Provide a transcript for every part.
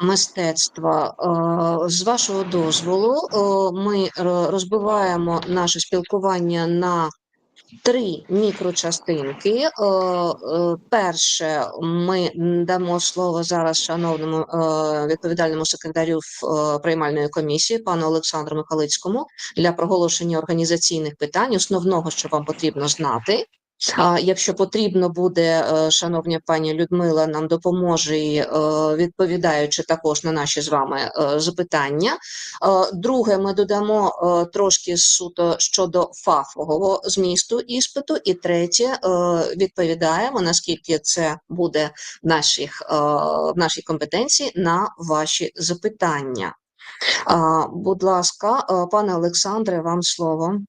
мистецтва. Е, З вашого дозволу, е, ми розбиваємо наше спілкування на три мікрочастинки. Е, е, Перше, ми дамо слово зараз шановному е, відповідальному секретарю е, приймальної комісії, пану Олександру Михалицькому, для проголошення організаційних питань, основного, що вам потрібно знати. А якщо потрібно буде, е, шановня пані Людмила нам допоможе, е, відповідаючи також на наші з вами е, запитання. Друге, ми додамо трошки суто щодо фахового змісту іспиту. І третє, відповідаємо, наскільки це буде в, наших, в нашій компетенції на ваші запитання. Будь ласка, пане Олександре, вам слово.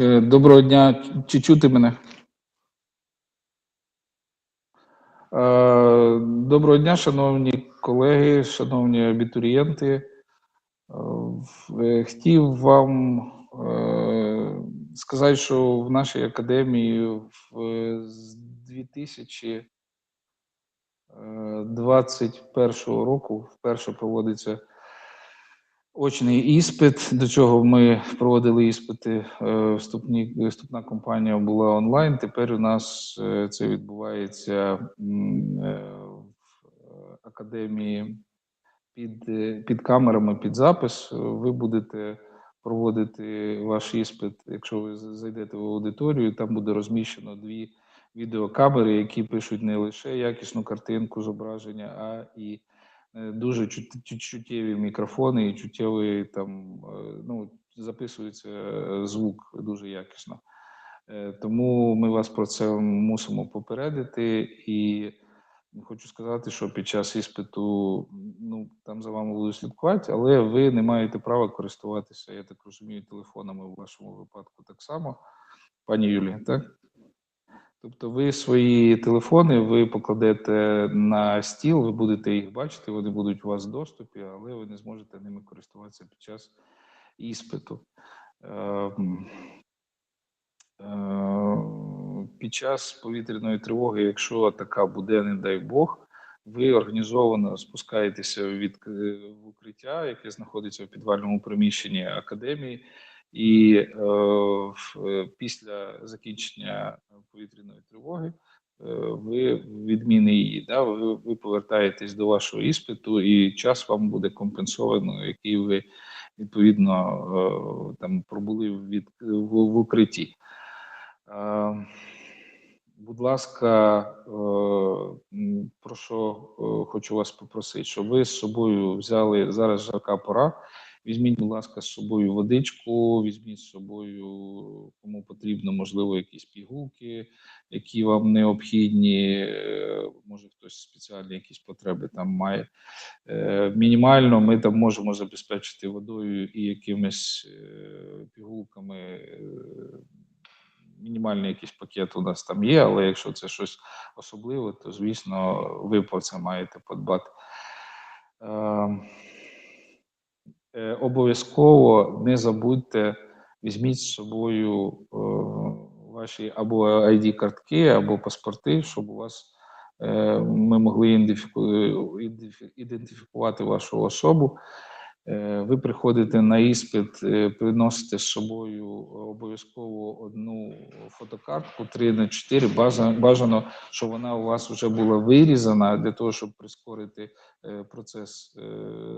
Е, Доброго дня, чи чути мене? Е, Доброго дня, шановні колеги, шановні абітурієнти. Е, Хотів вам сказати, що в нашій академії з 2021 року вперше проводиться очний іспит. До чого ми проводили іспити. е, Вступні, вступна кампанія була онлайн. Тепер у нас е, це відбувається е, в академії під, під камерами, під запис. Ви будете проводити ваш іспит, якщо ви зайдете в аудиторію, там буде розміщено дві відеокамери, які пишуть не лише якісну картинку зображення, а і дуже чут- чут- чуттєві мікрофони і чуттєвий там е, ну, записується е, звук дуже якісно. Е, Тому ми вас про це мусимо попередити. І хочу сказати, що під час іспиту ну, там за вами будуть слідкувати, але ви не маєте права користуватися, я так розумію, телефонами в вашому випадку так само, пані Юлія, так? Тобто ви свої телефони ви покладете на стіл, ви будете їх бачити, вони будуть у вас в доступі, але ви не зможете ними користуватися під час іспиту. Ем, е, Під час повітряної тривоги, якщо така буде, не дай Бог, ви організовано спускаєтеся від е, в укриття, яке знаходиться в підвальному приміщенні академії, і е, після закінчення повітряної тривоги е, ви відміни її. Да? Ви, ви повертаєтесь до вашого іспиту, і час вам буде компенсовано, який ви відповідно е, там пробули від, в, в укритті. Е, Будь ласка, е, про що е, хочу вас попросити, щоб ви з собою взяли зараз жарка пора. Візьміть, будь ласка, з собою водичку, візьміть з собою, кому потрібно, можливо, якісь пігулки, які вам необхідні. е, Може, хтось спеціальні якісь потреби там має. Е, Мінімально ми там можемо забезпечити водою і якимись е, пігулками. Мінімальний якийсь пакет у нас там є, але якщо це щось особливе, то звісно ви про це маєте подбати. Е, Обов'язково не забудьте, візьміть з собою е, ваші або ID-картки, або паспорти, щоб у вас е, ми могли ідентифіку- ідентифікувати вашу особу. Е, Ви приходите на іспит, е, приносите з собою обов'язково одну фотокартку 3 на 4 бажано, щоб вона у вас вже була вирізана для того, щоб прискорити е, процес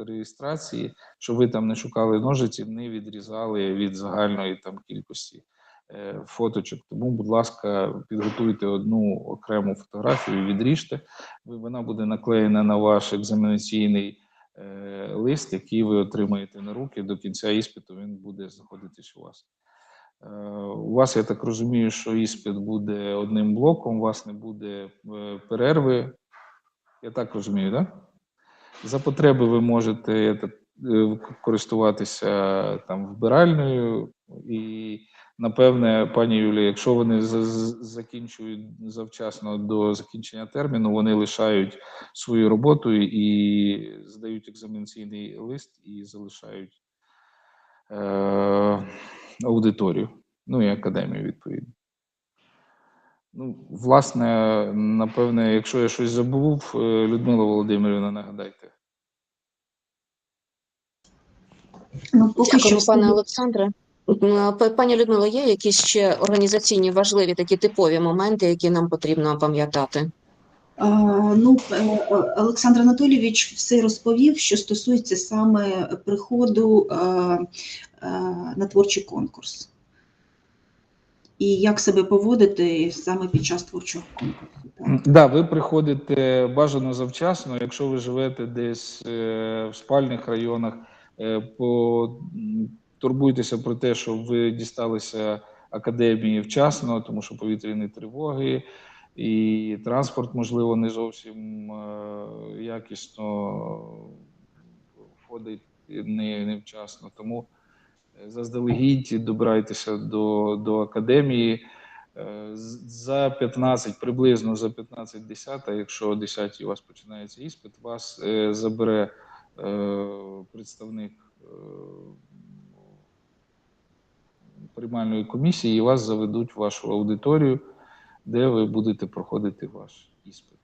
реєстрації, щоб ви там не шукали ножиці, не відрізали від загальної там кількості фоточок. Тому, будь ласка, підготуйте одну окрему фотографію, відріжте. Вона буде наклеєна на ваш екзаменаційний лист, який ви отримаєте на руки до кінця іспиту, він буде знаходитись у вас. Е, У вас, я так розумію, що іспит буде одним блоком, у вас не буде е, перерви. Я так розумію, так? Да? За потреби ви можете е, користуватися там вбиральною. І, напевне, пані Юлія, якщо вони закінчують завчасно до закінчення терміну, вони лишають свою роботу і здають екзаменаційний лист і залишають е, аудиторію, ну і академію, відповідно. Ну, власне, напевне, якщо я щось забув, е, Людмила Володимирівна, нагадайте. Ну, поки Дякую, що пане Олександре. Пані Людмило, є якісь ще організаційні важливі такі типові моменти, які нам потрібно пам'ятати? Ну, е, Олександр Анатолійович все розповів, що стосується саме приходу е, е, на творчий конкурс. І як себе поводити саме під час творчого конкурсу. Так. Да, ви приходите бажано завчасно, якщо ви живете десь в спальних районах, по, турбуйтеся про те, щоб ви дісталися академії вчасно, тому що повітряні тривоги і транспорт, можливо, не зовсім е, якісно входить не, невчасно. Тому е, заздалегідь добирайтеся до, до академії. Е, За 15, приблизно за 15 10, якщо о 10 у вас починається іспит, вас забере представник приймальної комісії і вас заведуть в вашу аудиторію, де ви будете проходити ваш іспит.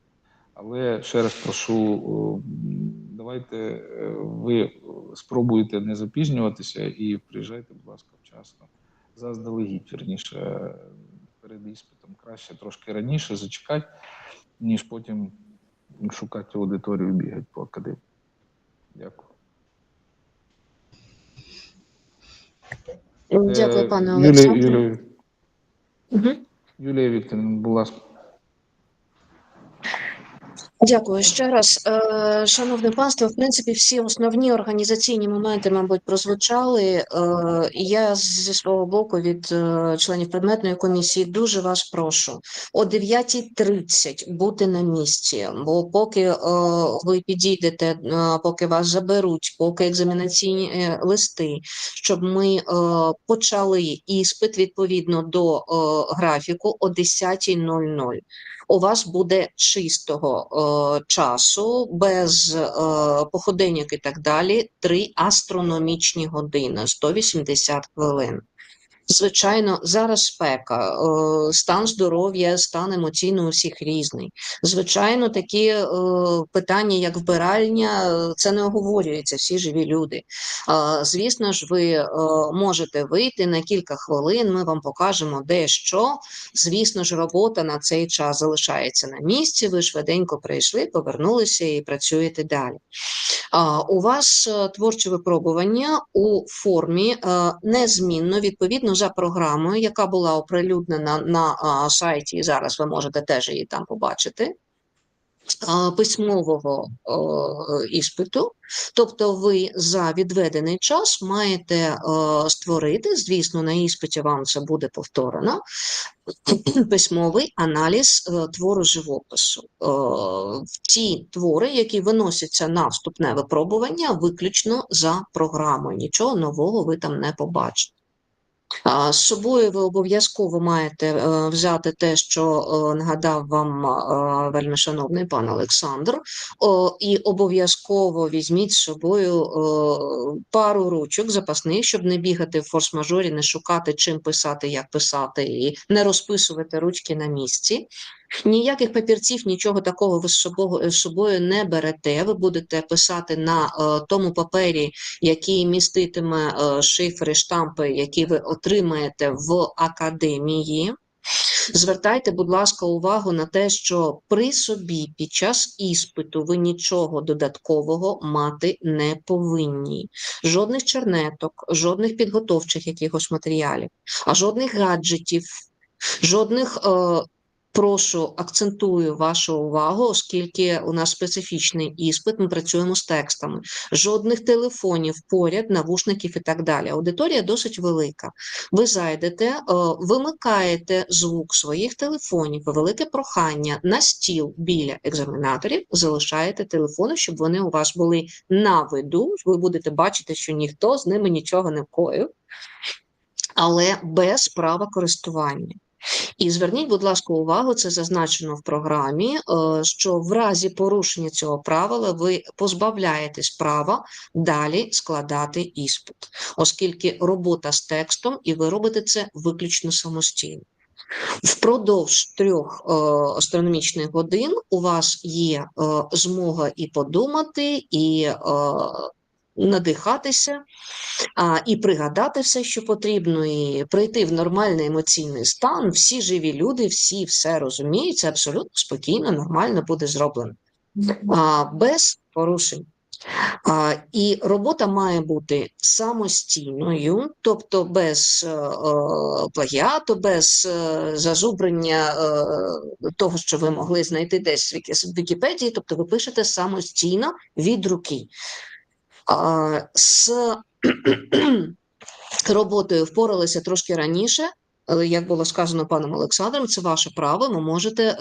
Але ще раз прошу, давайте е, ви спробуйте не запізнюватися і приїжджайте, будь ласка, вчасно. Заздалегідь, вірніше, е, перед іспитом. Краще трошки раніше зачекати, ніж потім шукати аудиторію бігати по академії. Дякую. Дякую, Е, пане Олександре. Юлія Вікторівна, будь ласка. Дякую ще раз. Е, Шановне панство, в принципі, всі основні організаційні моменти, мабуть, прозвучали. Е, Я зі свого боку від е, членів предметної комісії дуже вас прошу о 9.30 бути на місці, бо поки ви підійдете, поки вас заберуть, поки екзаменаційні е, листи, щоб ми почали іспит відповідно до графіку о 10.00 у вас буде чистого е, часу, без е, походеньок і так далі, три астрономічні години, 180 хвилин. Звичайно, зараз спека, е, стан здоров'я, стан емоційно у всіх різний. Звичайно, такі е, питання, як вбиральня, це не оговорюється, всі живі люди. Звісно ж, ви е, можете вийти на кілька хвилин, ми вам покажемо де що. Звісно ж, робота на цей час залишається на місці. Ви швиденько прийшли, повернулися і працюєте далі. У вас творче випробування у формі незмінно відповідно за програмою, яка була оприлюднена на сайті, і зараз ви можете теж її там побачити. Письмового іспиту, тобто ви за відведений час маєте створити, звісно, на іспиті вам це буде повторено, письмовий аналіз твору живопису. Ті твори, які виносяться на вступне випробування, виключно за програмою. Нічого нового ви там не побачите. З собою ви обов'язково маєте е, взяти те, що е, нагадав вам е, вельми шановний пан Олександр, і обов'язково візьміть з собою пару ручок запасних, щоб не бігати в форс-мажорі, не шукати чим писати, як писати, і не розписувати ручки на місці. Ніяких папірців, нічого такого ви з собою, не берете. Ви будете писати на е, тому папері, який міститиме е, шифри, штампи, які ви отримаєте в академії. Звертайте, будь ласка, увагу на те, що при собі під час іспиту ви нічого додаткового мати не повинні. Жодних чернеток, жодних підготовчих якихось матеріалів, а жодних гаджетів, жодних. Е, Прошу акцентую вашу увагу, оскільки у нас специфічний іспит, ми працюємо з текстами. Жодних телефонів поряд, навушників і так далі. Аудиторія досить велика. Ви зайдете, е, вимикаєте звук своїх телефонів, велике прохання на стіл біля екзаменаторів, залишаєте телефони, щоб вони у вас були на виду. Ви будете бачити, що ніхто з ними нічого не вкоїв, але без права користування. І зверніть, будь ласка, увагу, це зазначено в програмі, е, що в разі порушення цього правила ви позбавляєтесь права далі складати іспит, оскільки робота з текстом, і ви робите це виключно самостійно. Впродовж трьох е, астрономічних годин у вас є е, змога і подумати, і надихатися, а, і пригадати все, що потрібно, і прийти в нормальний емоційний стан. Всі живі люди, всі все розуміють, це абсолютно спокійно, нормально буде зроблено. А, без порушень. А, і робота має бути самостійною, тобто без е, е, плагіату, без е, зазубрення е, того, що ви могли знайти десь в Вікіпедії, тобто ви пишете самостійно від руки. З роботою впоралися трошки раніше, але як було сказано паном Олександром, це ваше право, ви можете е,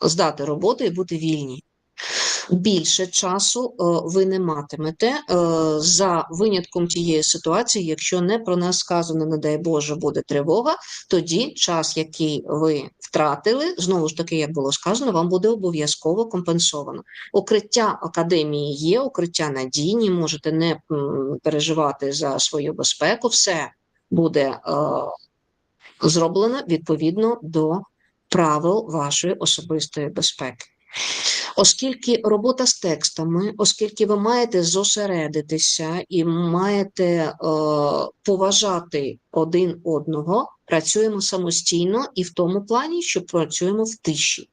здати роботу і бути вільні. Більше часу е, ви не матимете е, за винятком тієї ситуації, якщо не про нас сказано, не дай Боже, буде тривога, тоді час, який ви втратили, знову ж таки, як було сказано, вам буде обов'язково компенсовано. Укриття академії є, укриття надійні, можете не переживати за свою безпеку, все буде е, зроблено відповідно до правил вашої особистої безпеки. Оскільки робота з текстами, оскільки ви маєте зосередитися і маєте е, поважати один одного, працюємо самостійно і в тому плані, що працюємо в тиші,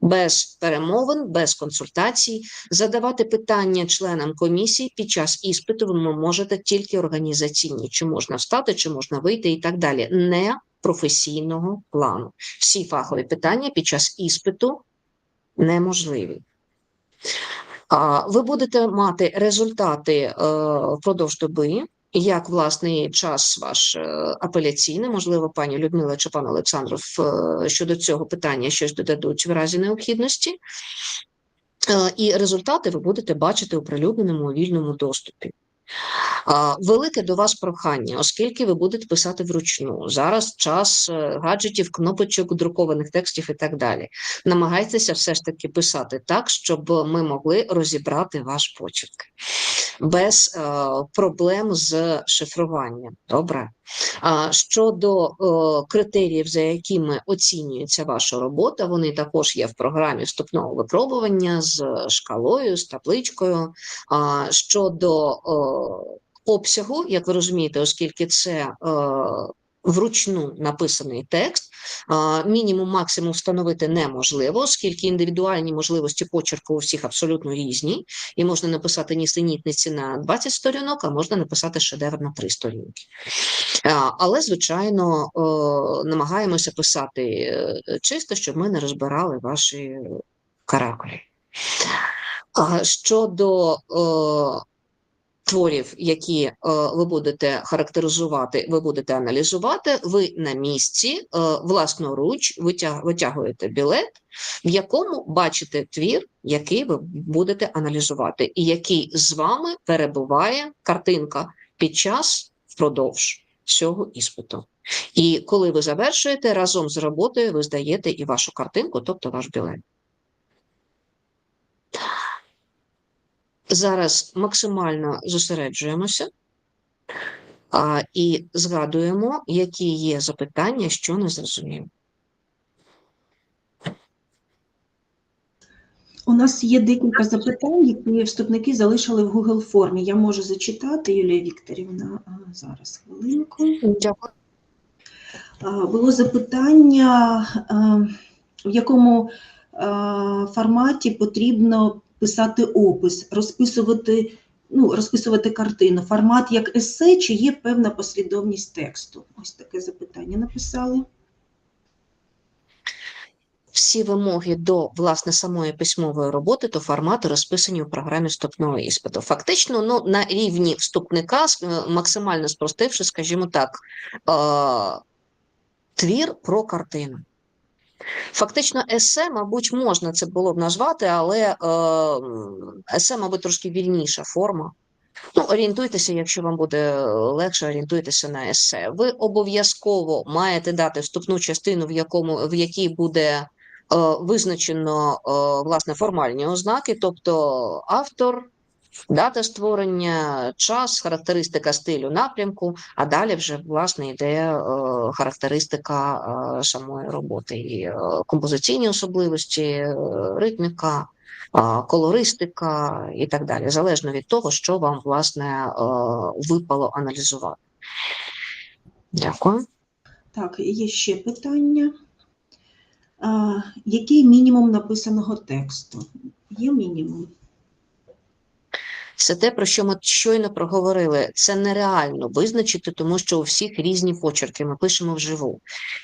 без перемовин, без консультацій. Задавати питання членам комісії під час іспиту ви можете тільки організаційні, чи можна встати, чи можна вийти і так далі. Не професійного плану. Всі фахові питання під час іспиту неможливі. Ви будете мати результати е, впродовж доби, як власний час ваш е, апеляційний, можливо, пані Людмила чи пан Олександров е, щодо цього питання щось додадуть в разі необхідності. І результати ви будете бачити у вільному доступі. Велике до вас прохання, оскільки ви будете писати вручну. Зараз час е, гаджетів, кнопочок, друкованих текстів і так далі. Намагайтеся все ж таки писати так, щоб ми могли розібрати ваш почерк без е, проблем з шифруванням. Добре. А щодо е, критеріїв, за якими оцінюється ваша робота, вони також є в програмі вступного випробування з шкалою, з табличкою. Щодо обсягу, як ви розумієте, оскільки це е, вручну написаний текст, а, мінімум максимум встановити неможливо, оскільки індивідуальні можливості почерку у всіх абсолютно різні, і можна написати нісенітниці на 20 сторінок, а можна написати шедевр на 3 сторінки. А, Але, звичайно, е, намагаємося писати е, чисто, щоб ми не розбирали ваші каракулі. Щодо е, творів, які е, ви будете характеризувати, ви будете аналізувати, ви на місці е, власноруч витяг, витягуєте білет, в якому бачите твір, який ви будете аналізувати, і який з вами перебуває картинка під час впродовж всього іспиту. І коли ви завершуєте, разом з роботою ви здаєте і вашу картинку, тобто ваш білет. Зараз максимально зосереджуємося а, і згадуємо, які є запитання, що не зрозуміло. У нас є декілька запитань, які вступники залишили в Google формі. Я можу зачитати, Юлія Вікторівна, зараз хвилинку. Дякую. Було запитання, в якому форматі потрібно писати опис, розписувати, ну, розписувати картину, формат як есе, чи є певна послідовність тексту? Ось таке запитання написали. Всі вимоги до власне самої письмової роботи то формати розписані у програмі вступного іспиту. Фактично, ну на рівні вступника, е, максимально спростивши, скажімо так, е, твір про картину. Фактично, есе, мабуть, можна це було б назвати, але е, есе, мабуть, трошки вільніша форма. Ну, орієнтуйтеся, якщо вам буде легше, орієнтуйтеся на есе. Ви обов'язково маєте дати вступну частину, в якому в якій буде е, визначено е, власне формальні ознаки, тобто автор, Дата створення, час, характеристика стилю напрямку, а далі вже власне йде е, характеристика е, самої роботи, і е, композиційні особливості, ритміка, колористика і так далі, залежно від того, що вам власне випало аналізувати. Дякую. Так, є ще питання. А, який мінімум написаного тексту? Є мінімум? Це те, про що ми щойно проговорили. Це нереально визначити, тому що у всіх різні почерки. Ми пишемо вживу.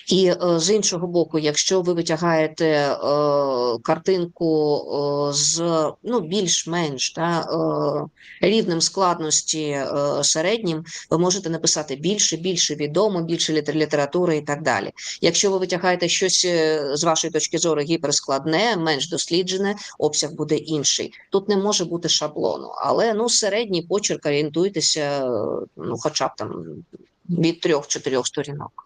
І е, з іншого боку, якщо ви витягаєте е, картинку е, з ну більш-менш та, рівнем складності середнім, ви можете написати більше, більше відомо, більше літератури і так далі. Якщо ви витягаєте щось з вашої точки зору гіперскладне, менш досліджене, обсяг буде інший. Тут не може бути шаблону, але ну середній почерк орієнтуйтеся, ну хоча б там від трьох-чотирьох сторінок.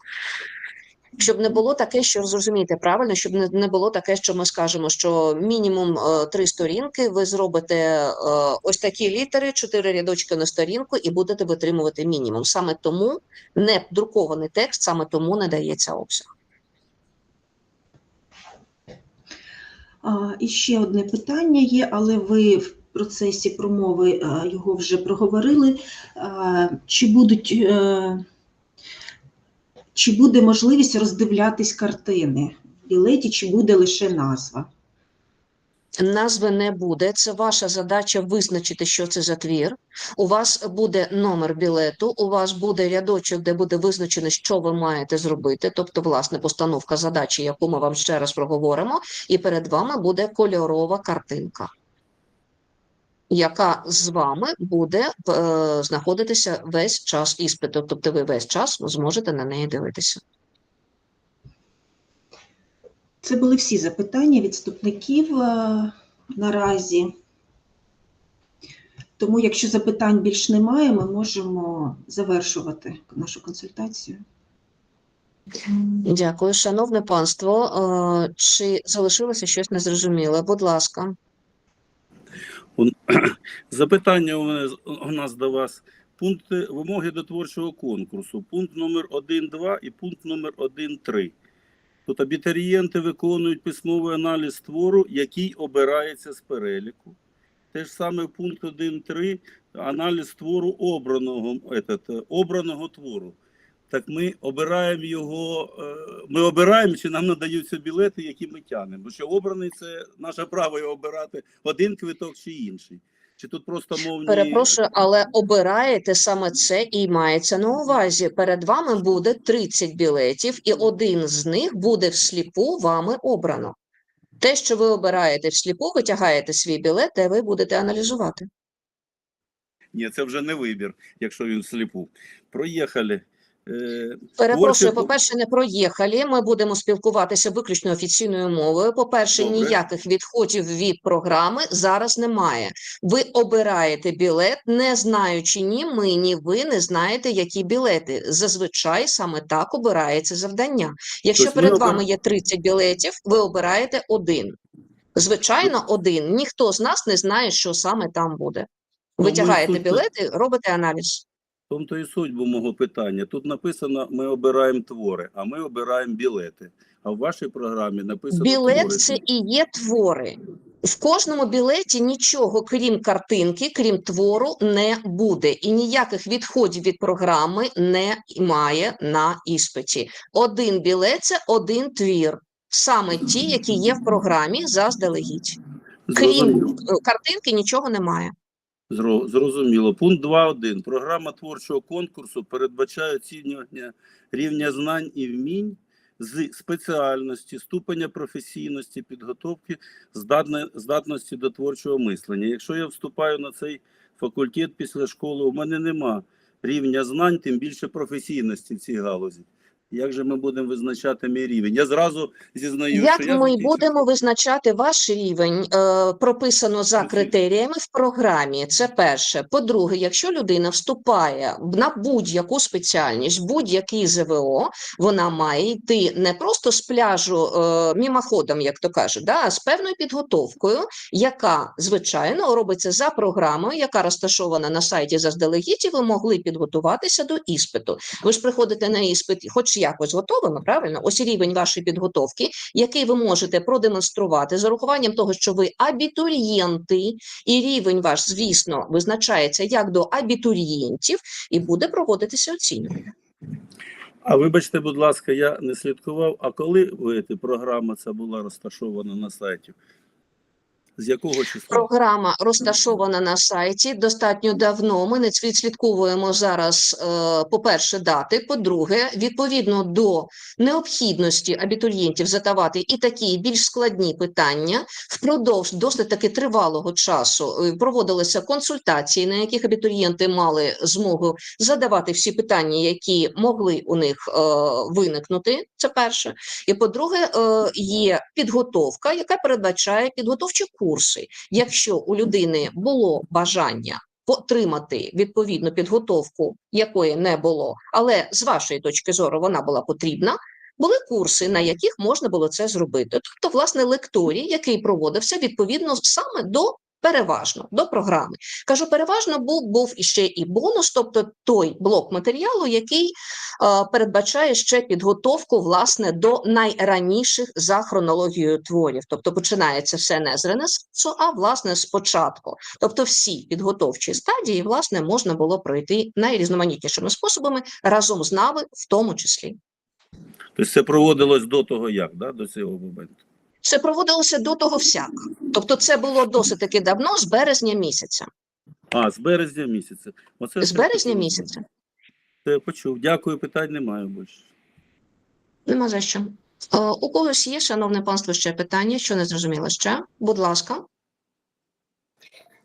Щоб не було таке, що зрозумієте правильно, щоб не, було таке, що ми скажемо, що мінімум е, три сторінки, ви зробите е, ось такі літери, чотири рядочки на сторінку, і будете витримувати мінімум. Саме тому не друкований текст, саме тому не дається обсяг. А, і ще одне питання є, але ви процесі промови е, його вже проговорили. Чи будуть е, чи буде можливість роздивлятись картини в білеті, чи буде лише назва? Назви не буде. Це ваша задача визначити, що це за твір. У вас буде номер білету, у вас буде рядочок, де буде визначено, що ви маєте зробити. Тобто, власне, постановка задачі, яку ми вам ще раз проговоримо, і перед вами буде кольорова картинка, яка з вами буде е, знаходитися весь час іспиту. Тобто, ви весь час зможете на неї дивитися. Це були всі запитання від вступників е, наразі. Тому, якщо запитань більш немає, ми можемо завершувати нашу консультацію. Дякую, шановне панство. Е, Чи залишилося щось незрозуміле? Будь ласка. Запитання у, нас до вас. Пункти вимоги до творчого конкурсу. Пункт номер 1.2 і пункт номер 1.3. Тут абітурієнти виконують письмовий аналіз твору, який обирається з переліку. Те ж саме пункт 1.3 аналіз твору обраного, этот, обраного твору. Так ми обираємо його, е, ми обираємо, чи нам надаються білети, які ми тягнемо. Бо що обраний це наше право його обирати один квиток чи інший. Чи тут просто мовні Перепрошую, але обираєте саме це і мається на увазі. Перед вами буде 30 білетів, і один з них буде всліпу вами обрано. Те, що ви обираєте всліпу, витягаєте свій білет, де ви будете аналізувати. Ні, це вже не вибір, якщо він сліпу. Проїхали. Е, Перепрошую, по-перше, не проїхали. Ми будемо спілкуватися виключно офіційною мовою. По-перше, Добре. ніяких відходів від програми зараз немає. Ви обираєте білет, не знаючи ні ми, ні ви не знаєте, які білети. Зазвичай саме так обирається завдання. Якщо Тобто ми перед обер- вами є 30 білетів, ви обираєте один. Звичайно, один. Ніхто з нас не знає, що саме там буде. Ну, Витягаєте білети, робите аналіз. Тому то і суть був мого питання. Тут написано: ми обираємо твори, а ми обираємо білети. А в вашій програмі написано Білет твори. це і є твори. В кожному білеті нічого, крім картинки, крім твору, не буде. І ніяких відходів від програми немає на іспиті. Один білет це один твір. Саме ті, які є в програмі заздалегідь. Крім е, картинки, нічого немає. Зро- Зрозуміло. Пункт 2.1. Програма творчого конкурсу передбачає оцінювання рівня знань і вмінь з спеціальності, ступеня професійності, підготовки, здатності до творчого мислення. Якщо я вступаю на цей факультет після школи, у мене нема рівня знань, тим більше професійності в цій галузі. Як же ми будемо визначати мій рівень? Я зразу зізнаю, Як що я ми закінчив будемо визначати ваш рівень? Е, прописано за критеріями в програмі. Це перше. По-друге, якщо людина вступає на будь-яку спеціальність, будь-який ЗВО, вона має йти не просто з пляжу е, мімоходом, як то кажуть, да, а з певною підготовкою, яка звичайно робиться за програмою, яка розташована на сайті заздалегідь, і ви могли підготуватися до іспиту. Ви ж приходите на іспит, хоч якось готовими, правильно? Ось рівень вашої підготовки, який ви можете продемонструвати з урахуванням того, що ви абітурієнти, і рівень ваш, звісно, визначається як до абітурієнтів, і буде проводитися оцінювання. А вибачте, будь ласка, я не слідкував. А коли ви, програма ця була розташована на сайті? З якого числа? Програма розташована на сайті достатньо давно. Ми не відслідковуємо зараз, е, по-перше, дати. По-друге, відповідно до необхідності абітурієнтів задавати і такі більш складні питання, впродовж досить таки тривалого часу е, проводилися консультації, на яких абітурієнти мали змогу задавати всі питання, які могли у них е, виникнути. Це перше. І по-друге, є підготовка, яка передбачає підготовчі курси. Якщо у людини було бажання отримати відповідну підготовку, якої не було, але з вашої точки зору вона була потрібна. Були курси, на яких можна було це зробити. Тобто, власне, лекторій, який проводився відповідно саме до переважно до програми. Кажу, переважно був був іще і бонус, тобто той блок матеріалу, який е, передбачає ще підготовку власне до найраніших за хронологією творів. Тобто починається все не з Ренесансу, а власне спочатку. Тобто всі підготовчі стадії власне можна було пройти найрізноманітнішими способами разом з нами, в тому числі. Тобто це проводилось до того, як, да, до цього моменту? Це проводилося до того всяк. Тобто, це було досить таки давно, з березня місяця. А, з березня місяця. Оце З березня місяця. Це почув. Дякую, питань немає більше. Нема за що. Е, у когось є, шановне панство, ще питання, що не зрозуміло ще? Будь ласка.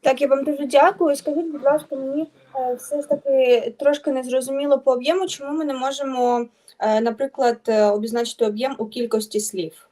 Так, я вам дуже дякую. Скажіть, будь ласка, мені е, все ж таки трошки не зрозуміло по об'єму, чому ми не можемо, е, наприклад, обізначити об'єм у кількості слів.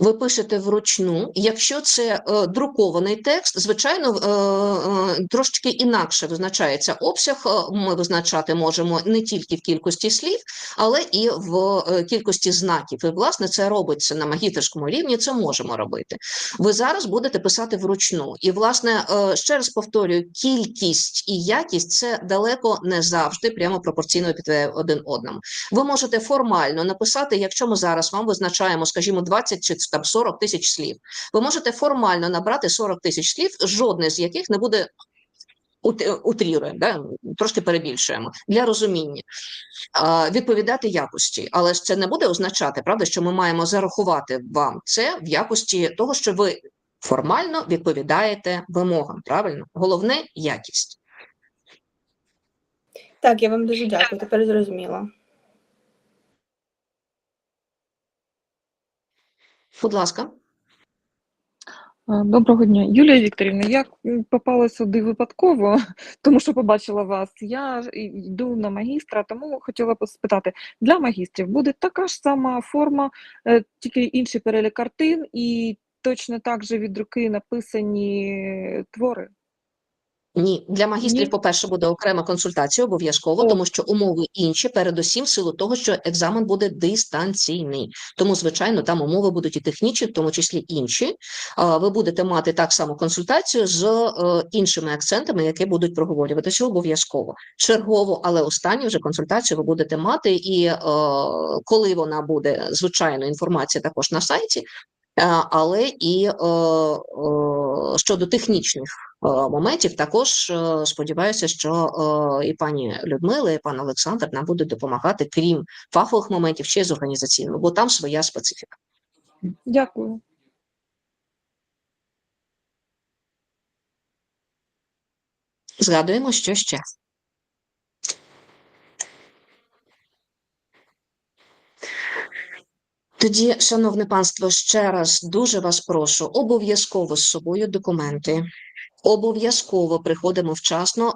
Ви пишете вручну. Якщо це е, друкований текст, звичайно, е, е, трошечки інакше визначається обсяг. Е, Ми визначати можемо не тільки в кількості слів, але і в е, кількості знаків. І, власне, це робиться на магітерському рівні, це можемо робити. Ви зараз будете писати вручну. І, власне, е, ще раз повторюю, кількість і якість це далеко не завжди прямо пропорційно під один одному. Ви можете формально написати, якщо ми зараз вам визначаємо, скажімо, 20 чи там 40 тисяч слів. Ви можете формально набрати 40 тисяч слів, жодне з яких не буде ут- утріруємо, да? трошки перебільшуємо для розуміння. А, відповідати якості, але ж це не буде означати, правда, що ми маємо зарахувати вам це в якості того, що ви формально відповідаєте вимогам. Правильно, головне якість. Так, я вам дуже дякую. Тепер зрозуміло. Будь ласка. Е, Доброго дня, Юлія Вікторівна. Я попала сюди випадково, тому що побачила вас. Я йду на магістра, тому хотіла спитати, для магістрів буде така ж сама форма, е, тільки інший перелік картин, і точно так же від руки написані твори. Ні, для магістрів, Ні? по-перше, буде окрема консультація обов'язково, тому що умови інші, передусім, в силу того, що екзамен буде дистанційний. Тому, звичайно, там умови будуть і технічні, в тому числі інші. Ви будете мати так само консультацію з е, іншими акцентами, які будуть проговорюватися обов'язково. Чергово, але останню вже консультацію ви будете мати, і е, коли вона буде, звичайно, інформація також на сайті. Е, Але і щодо технічних моментів, також е, сподіваюся, що е, і пані Людмила, і пан Олександр нам будуть допомагати, крім фахових моментів, ще й з організаційними, бо там своя специфіка. Дякую. Згадуємо, що ще. Тоді, шановне панство, ще раз дуже вас прошу, обов'язково з собою документи. Обов'язково приходимо вчасно.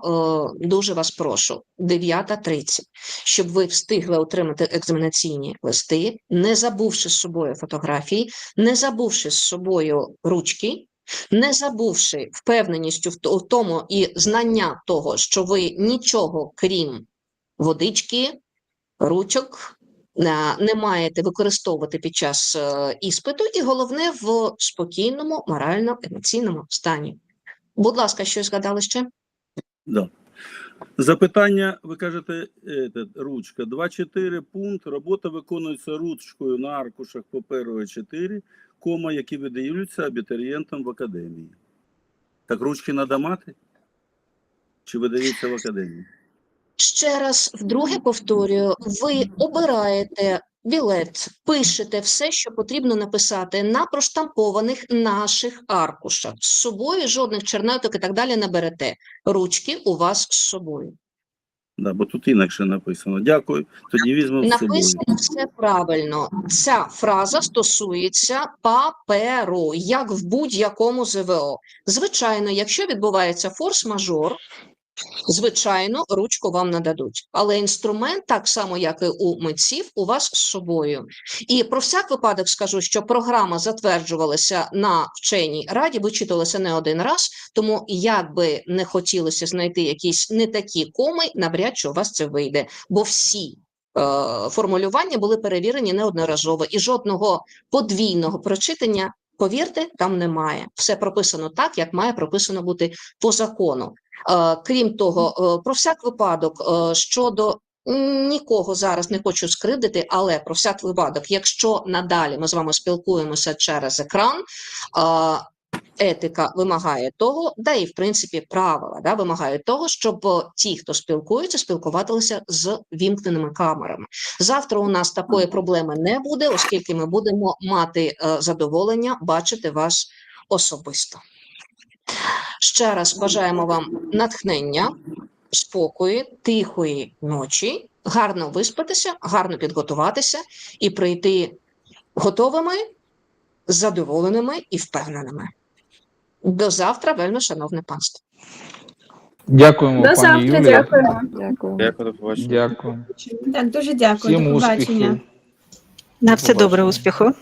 е, Дуже вас прошу. 9.30, щоб ви встигли отримати екзаменаційні листи, не забувши з собою фотографії, не забувши з собою ручки, не забувши впевненістю в тому і знання того, що ви нічого крім водички, ручок е, не маєте використовувати під час е, іспиту, і головне в спокійному морально-емоційному стані. Будь ласка, щось згадали ще? Да. Запитання, ви кажете, етот, ручка. 2.4 пункт. Робота виконується ручкою на аркушах паперу А4, кома, які видаються абітурієнтам в академії. Так ручки треба мати? Чи видаються в академії? Ще раз вдруге повторюю: ви обираєте білет, пишете все, що потрібно написати на проштампованих наших аркушах. З собою жодних чернеток і так далі не берете. Ручки у вас з собою. Да, бо тут інакше написано. Дякую. Тоді візьмемо з собою. Написано все правильно. Ця фраза стосується паперу, як в будь-якому ЗВО. Звичайно, якщо відбувається форс-мажор, звичайно, ручку вам нададуть. Але інструмент, так само як і у митців, у вас з собою. І про всяк випадок скажу, що програма затверджувалася на вченій раді, вичитувалася не один раз. Тому як би не хотілося знайти якісь не такі коми, навряд чи у вас це вийде, бо всі. е, Формулювання були перевірені неодноразово, і жодного подвійного прочитання, повірте, там немає. Все прописано так, як має прописано бути по закону. Е, Крім того, е, про всяк випадок е, щодо нікого зараз не хочу скривдити, але про всяк випадок, якщо надалі ми з вами спілкуємося через екран. Етика вимагає того, да і в принципі правила да, вимагають того, щоб ті, хто спілкується, спілкувалися з вімкненими камерами. Завтра у нас такої проблеми не буде, оскільки ми будемо мати задоволення бачити вас особисто. Ще раз бажаємо вам натхнення, спокою, тихої ночі, гарно виспатися, гарно підготуватися і прийти готовими, задоволеними і впевненими. До завтра, вельми шановне панство. Дякуємо, До пані завтра, Юлія. дякуємо. Дякую. Дякую, до побачення. Дякую. Так, дуже дякую. Всім До побачення. успіхів. На все добре, успіху.